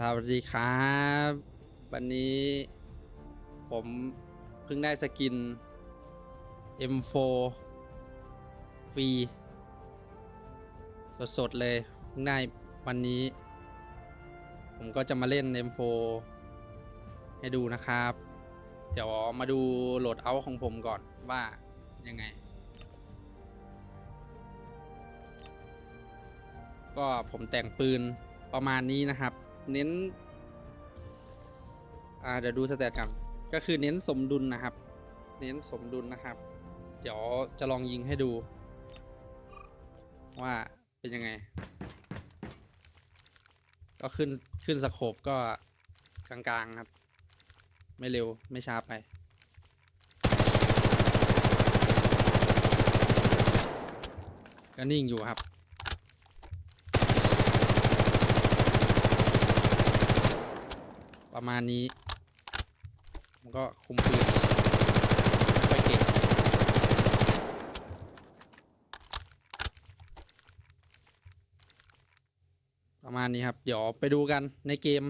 สวัสดีครับ วันนี้ผมเพิ่งได้สกิน M4 ฟรี สดๆ เลยเพิ่งได้วันนี้ ผมก็จะมาเล่น M4 ให้ดูนะครับ เดี๋ยวมาดูโหลดเอาของผมก่อนว่ายังไง ก็ผมแต่งปืนประมาณนี้นะครับ เน้น อ่าเดี๋ยวดูสเตตกันก็คือเน้นสมดุลนะครับ เน้นสมดุลนะครับ เดี๋ยวจะลองยิงให้ดู ว่าเป็นยังไง ก็ขึ้นขึ้นสโคปก็กลางๆครับ ไม่เร็วไม่ช้าไปก็นิ่งอยู่ครับ ประมาณนี้ มันก็คุมปืนไปเก่งประมาณนี้ครับ เดี๋ยวไปดูกันในเกม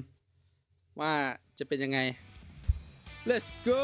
ว่าจะเป็นยังไง let's go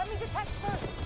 Let me detect first.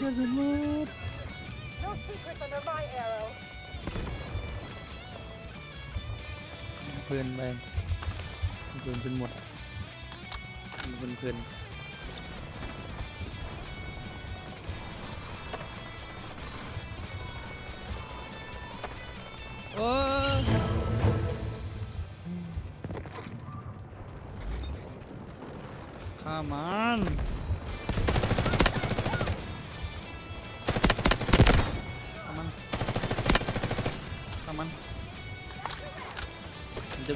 กระสุนหมดกระสุนหมด No secrets under my arrow. เพลินไปกระสุนจนหมดเพลินเพลินโอ้ข้ามัน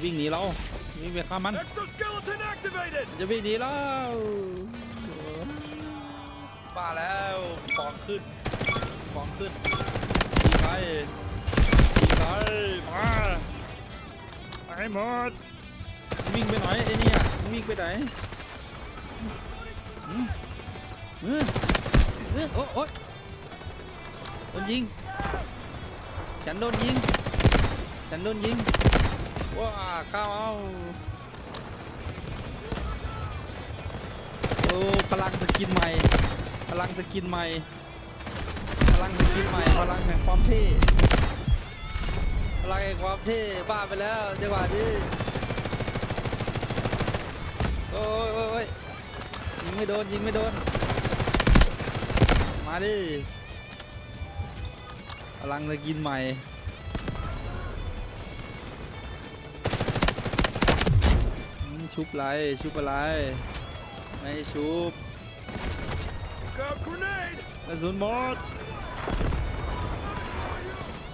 วิ่งหนีเราวิ่งไปข้ามมัน Exoskeleton activated! มันจะวิ่งหนีเราบ้าแล้วของขึ้นของขึ้นยิงไปยิงไปมาไปให้หมดวิ่งไปไหนไอ้เนี่ยวิ่งไปไหนหืมหืมหืมโอ๊ยโอ๊ยโดนยิง ฉันโดนยิง ฉันโดนยิง ว้าข้าวเอาโอ้พลังสกินใหม่ พลังสกินใหม่ พลังสกินใหม่ พลังแห่งความเท่ พลังแห่งความเท่บ้าไปแล้วจังหวะนี้โอ้ยโอ้ยยิงไม่โดนยิงไม่โดน มาดิพลังสกินใหม่ ชุบไรชุบอะไร ไม่ชุบ Look out, grenade! กระสุนหมด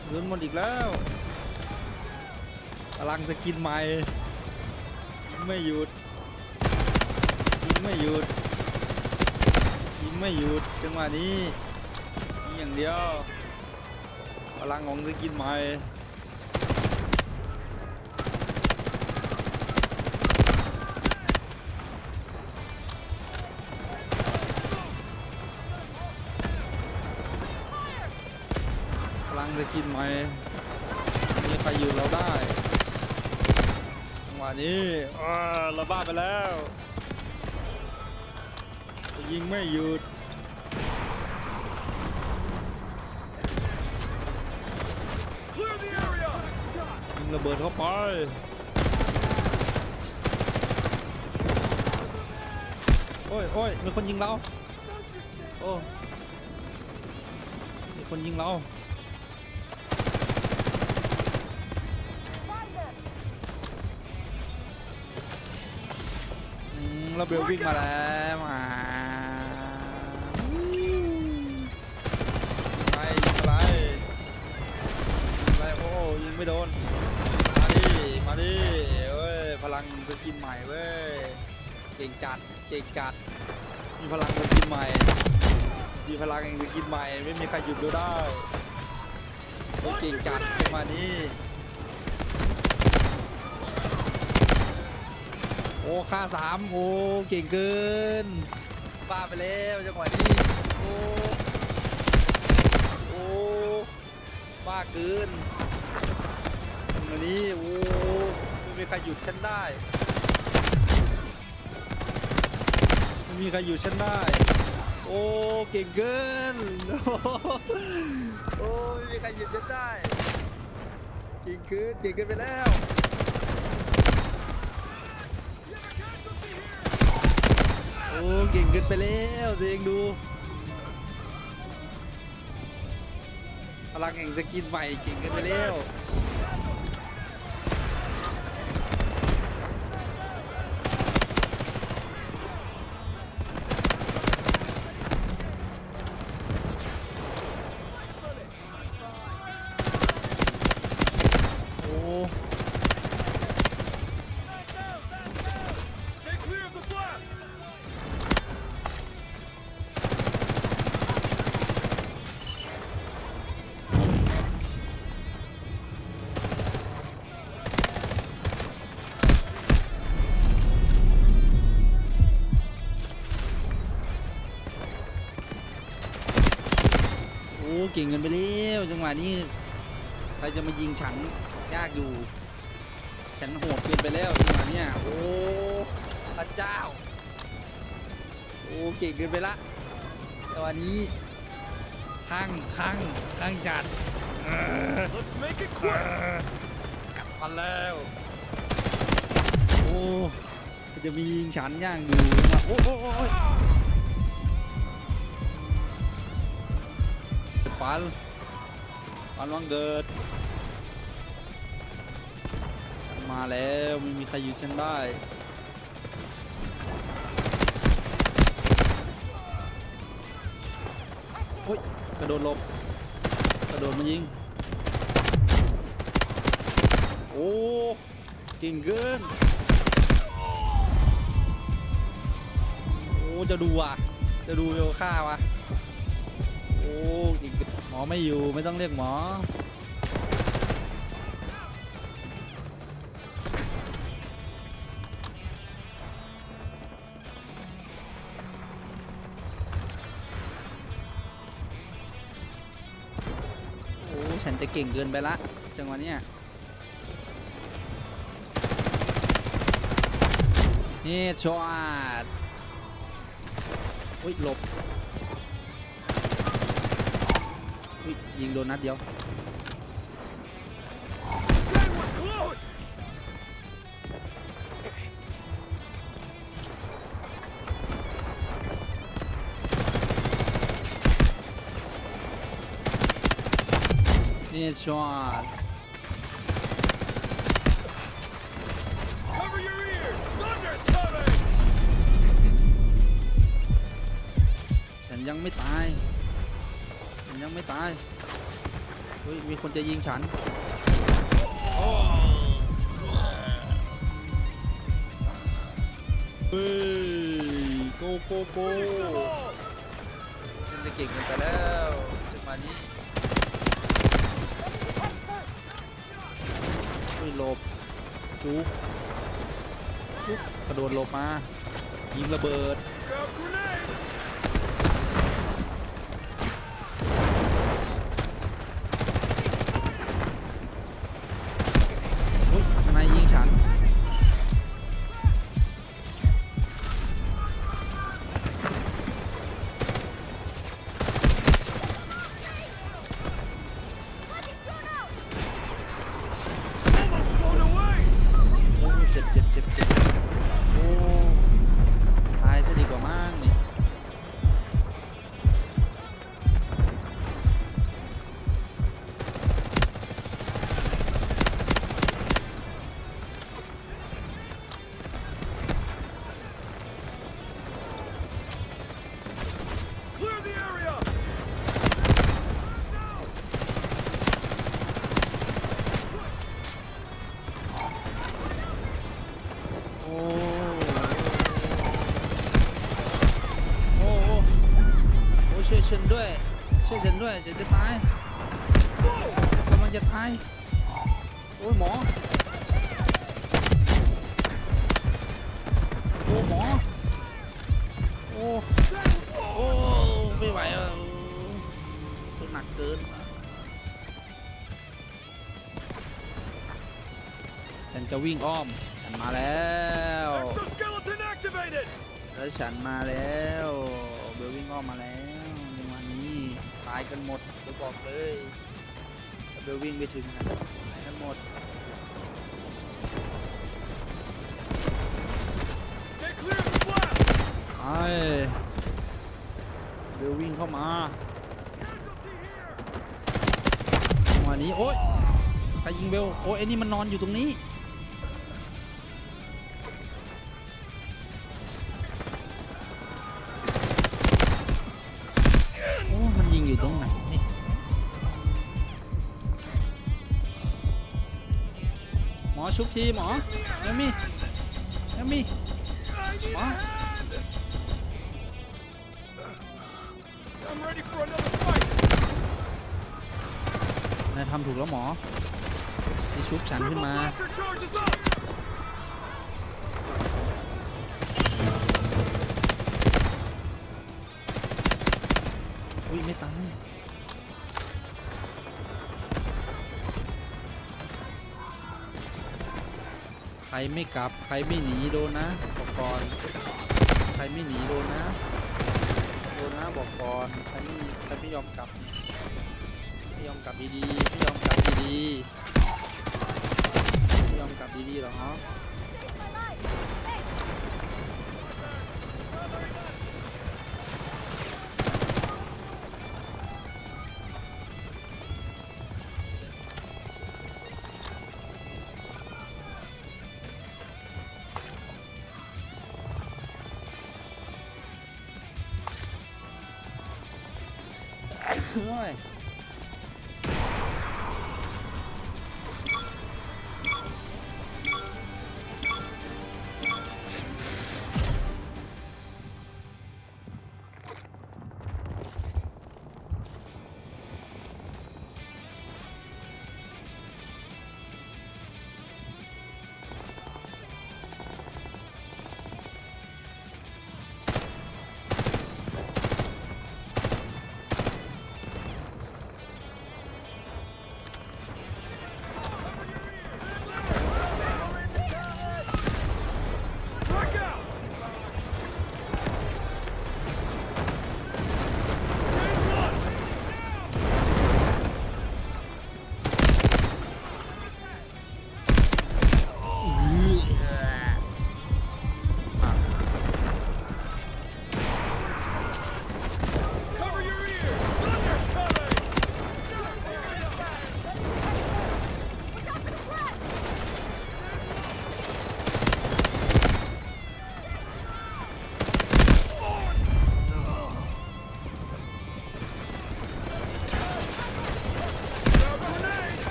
กระสุนหมดอีกแล้วพลังสกินใหม่ยิงไม่หยุดยิงไม่หยุดยิงไม่หยุดจังหวะนี้ยิงอย่างเดียวพลังของสกินใหม่ังจะกินไหมมีใครอยู่เราได้จังหวะนี้เราบ้าไปแล้วยิงไม่หยุดยิงระเบิดเข้าไปโอ้ยโอ้ยมีคนยิงเรา โอ้ มีคนยิงเรา อืมระเบิดวิ่งมาแล้วมาไปไรยิงอะไรโอ้ยิงไม่โดน มาดิ มาดิเว้ย พลังสกินใหม่เว้ย เก่งจัด เก่งจัด มีพลังสกินใหม่ มีพลังแห่งสกินใหม่ ไม่มีใครหยุดเราได้เก่งจัดจังหวะนี้ อ้ค่าสามโอ้เก่งเกินบ้าไปแล้วจังหวะนี้โอ้โอ้บ้าเกินวันนี้โอ้ไม่มีใครหยุดฉันได้ไม่มีใครหยุดฉันได้ โอ้เก่งเกินโอ้ไม่มีใครหยุดฉันได้เก่งเกินเก่งเกินไปแล้ว อ้เก่งเกินไปแล้วตัวเองดูพลังแห่งสกินใหม่เก่งเกินไปแล้ว ก่งเงินไปแล้วจังหวะนี้ ใครจะมายิงฉันยากอยู่ ฉันโหดเกินไปแล้วจังหวะเนี้ยโอ้พระเจ้า โอ้เก่งเกินไปละจังหวะนี้ข้างข้างข้างจัด Let's make it quick! กัดฟันแล้วโอ้จะมียิงฉันย่างอยู่นะโอ้โอ้ โอ้โอ้ยฟันฟันวังเกิดฉันมาแล้วไม่มีใครหยุดฉันได้ โอ้ย กระโดดหลบ กระโดดมายิง โอ้เก่งเกิน โอ้ จะดูอะ จะดูเวลค่าวะ โอ้อีกหม อไม่อยู่ไม่ต้องเรียกหมอ โอ้ฉันจะเก่งเกินไปละจังหวะเนี้ยนี่ช็อตอุ้ยหลบ ยยิงโดนนัดเดียว That was close! นี่ช็อต Cover your ears! Thunder's coming! ฉันยังไม่ตาย ฉันยังไม่ตาย เ ฮ้ยมีคนจะยิงฉันเฮ้ยโกโกโก Finish them all! ฉันจะเก่งเกันไปแล้วจังหวะนี้ Let me detect first. เฮ้ยหลบจุกจุกกระโดดหลบมา ยิงระเบิด ฉันด้วยฉันจะตายกำลังจะตาย โอ้ยหมอ โอ้หมอ โอ้ โอ้ ไม่ไหวอะโอ้หนักเกิน ฉันจะวิ่งอ้อม ฉันมาแล้ว Exoskeleton activated! แล้วฉันมาแล้ว เบลวิ่งอ้อมมาแล้ววันนี้ตายกันหมดเบลบอกเลยถ้าเบลวิ่งไปถึงนะตายกันหมด Stay clear of the blast! ไอ้เบลวิ่งเข้ามา Casualty here! จังหวะนี้โอ๊ยใครยิงเบลโอ๊ยไอ้นี่มันนอนอยู่ตรงนี้ ชุบชีหมอเอมมี่เอมมี่หมอ I'm ready for another fight. นายทำถูกแล้วหมอที่ชุบฉันขึ้นมาวิอุ้ยไม่ตาย ใครไม่กลับ ใครไม่หนีโดนนะบอกก่อนใครไม่หนีโดนนะโดนนะบอกก่อนใครไม่ใครไม่ยอมกลับไม่ยอมกลับดีๆไม่ยอมกลับดีๆไม่ยอมกลับดีๆหรอ โ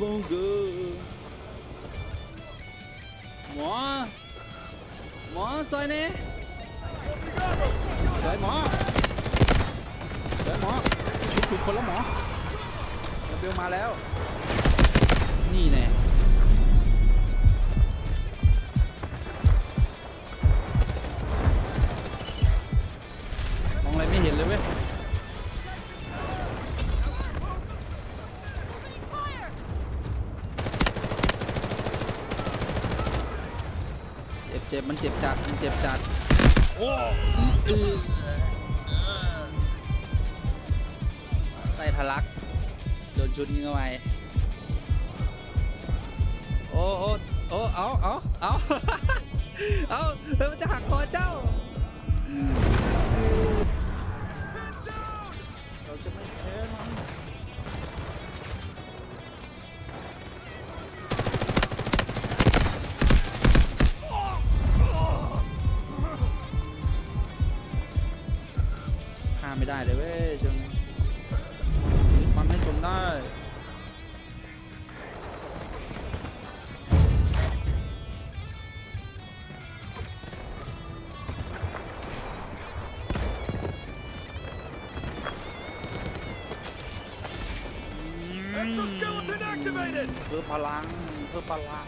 bongo หมอ หมอซอยเน่ซอยหมอซอยหมอชุดถูกคนแล้วหมอระเบลมาแล้ว นี่แน่ จ็บมันเจ็บจัดมันเจ็บจัดโอ้อื้ออื้อไส้ทะลัก โดนชุดเงื้อไปโอ้โอ้โอ้เอาเอาเอาเอาเฮ้ยมันจะหักคอเจ้า เราจะไม่ พื่อพลังเพื่อพลัง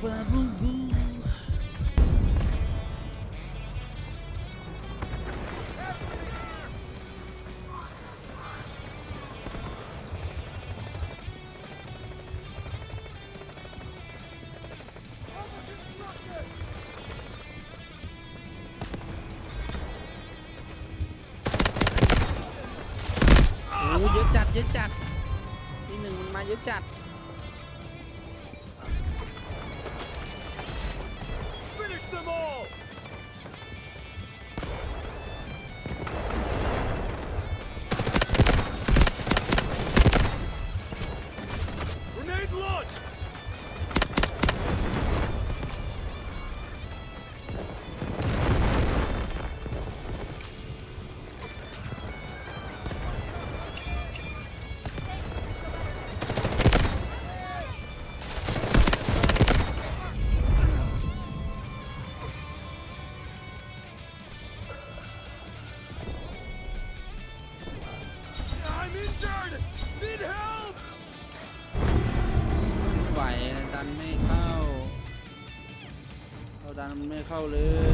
อูฟาบูบูโอ้เยอะจัดเยอะจัดที่หนึ่งมันมาเยอะจัด ไม่เข้าเลย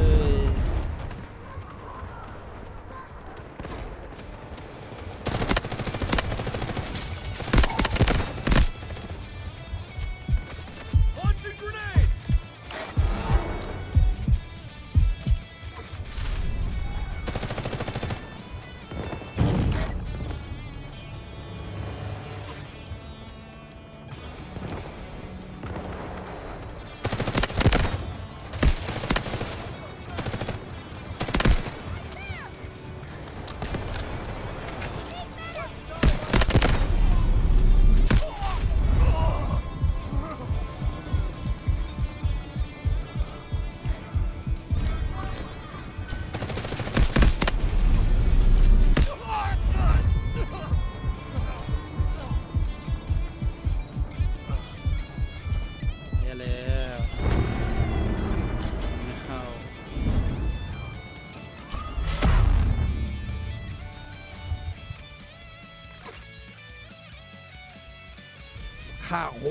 ค่าโค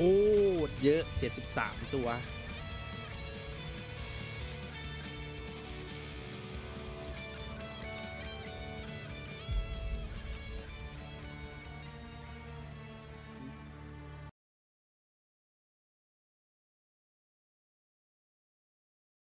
ตรเยอะ 73 ตัว